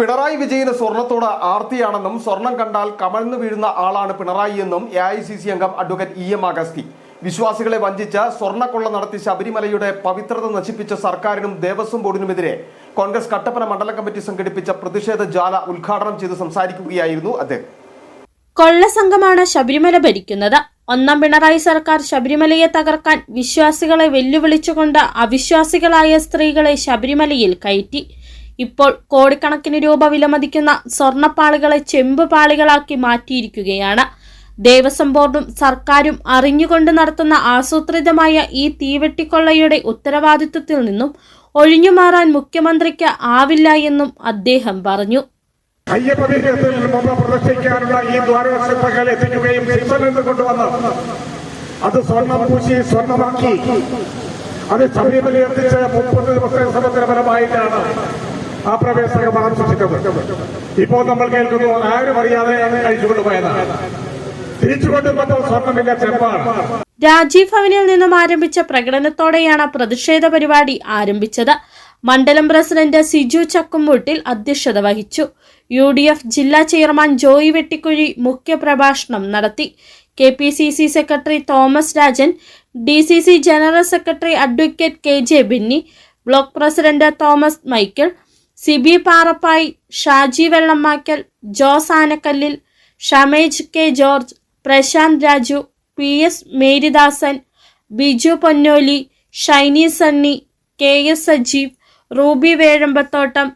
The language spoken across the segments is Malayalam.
പിണറായി വിജയന് സ്വർണത്തോട് ആർത്തിയാണെന്നും സ്വർണം കണ്ടാൽ കമഴ്ന്നു വീഴുന്ന ആളാണ് പിണറായി എന്നും എ ഐ സി സി അംഗം അഡ്വക്കേറ്റ് ഇ എം അഗസ്തി. വിശ്വാസികളെ വഞ്ചിച്ച് സ്വർണക്കൊള്ള നടത്തി ശബരിമലയുടെ പവിത്രത നശിപ്പിച്ച സർക്കാരിനും ദേവസ്വം ബോർഡിനുമെതിരെ കോൺഗ്രസ് കട്ടപ്പന മണ്ഡലം കമ്മിറ്റി സംഘടിപ്പിച്ച പ്രതിഷേധ ജാല ഉദ്ഘാടനം ചെയ്ത് സംസാരിക്കുകയായിരുന്നു അദ്ദേഹം. കൊള്ളസംഘമാണ് ശബരിമല ഭരിക്കുന്നത്. ഒന്നാം പിണറായി സർക്കാർ ശബരിമലയെ തകർക്കാൻ വിശ്വാസികളെ വെല്ലുവിളിച്ചുകൊണ്ട് അവിശ്വാസികളായ സ്ത്രീകളെ ശബരിമലയിൽ കയറ്റി. ഇപ്പോൾ കോടിക്കണക്കിന് രൂപ വിലമതിക്കുന്ന സ്വർണപ്പാളികളെ ചെമ്പ് പാളികളാക്കി മാറ്റിയിരിക്കുകയാണ്. ദേവസ്വം ബോർഡും സർക്കാരും അറിഞ്ഞുകൊണ്ട് നടത്തുന്ന ആസൂത്രിതമായ ഈ തീവെട്ടിക്കൊള്ളയുടെ ഉത്തരവാദിത്വത്തിൽ നിന്നും ഒഴിഞ്ഞുമാറാൻ മുഖ്യമന്ത്രിക്ക് ആവില്ല എന്നും അദ്ദേഹം പറഞ്ഞു. അയ്യപ്പ വിഗ്രഹത്തിൽ മുമ്പ് പ്രദർശിക്കാനുള്ള ഈ ദ്വാരശില്പങ്ങൾ എത്തിക്കുകയും സ്വിറ്റ്സർലൻഡ് കൊണ്ടുവന്ന്. അത് സ്വർണം പൂശി സ്വർണമാക്കി. അത് ശബരിമലയിൽ എത്തിച്ച് മുപ്പത് ദിവസത്തെ സമഗ്രപരമായിട്ടാണ്. ആ പ്രവേശക മണം സൃഷ്ടിച്ചത് ഇപ്പോൾ നമ്മൾ കേൾക്കുന്നു ആരും അറിയാതെ അഴിച്ചുകൊണ്ട് പോയതാണ് രാജീവ് ഭവനിൽ നിന്നും ആരംഭിച്ച പ്രകടനത്തോടെയാണ് പ്രതിഷേധ പരിപാടി ആരംഭിച്ചത്. മണ്ഡലം പ്രസിഡന്റ് സിജു ചക്കുംവൂട്ടിൽ അധ്യക്ഷത വഹിച്ചു. യു ഡി എഫ് ജില്ലാ ചെയർമാൻ ജോയി വെട്ടിക്കുഴി മുഖ്യപ്രഭാഷണം നടത്തി. K P C C secretary Thomas Rajan D C C general secretary advocate K J Binny block president Thomas Michael Siby Parappayi Shaji Vellamakkal Jose Anakkallil Shamej K George Prashanth Raju P S Maridasan Biju Ponnoli Shiny Sunny K S Sajeev Ruby Vezhambathottam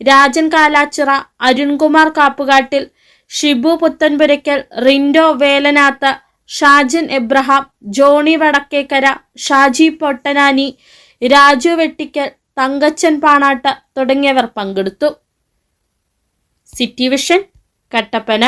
Rajan Kalachira Arunkumar Kappukattil Shibu Puthenpurackal Rindo Velanath Shajan Abraham Johny Vadakkekara Shaji Pottanani Raju Vettickal Thankachan Panattu തുടങ്ങിയവർ പങ്കെടുത്തു. City vision Kattappana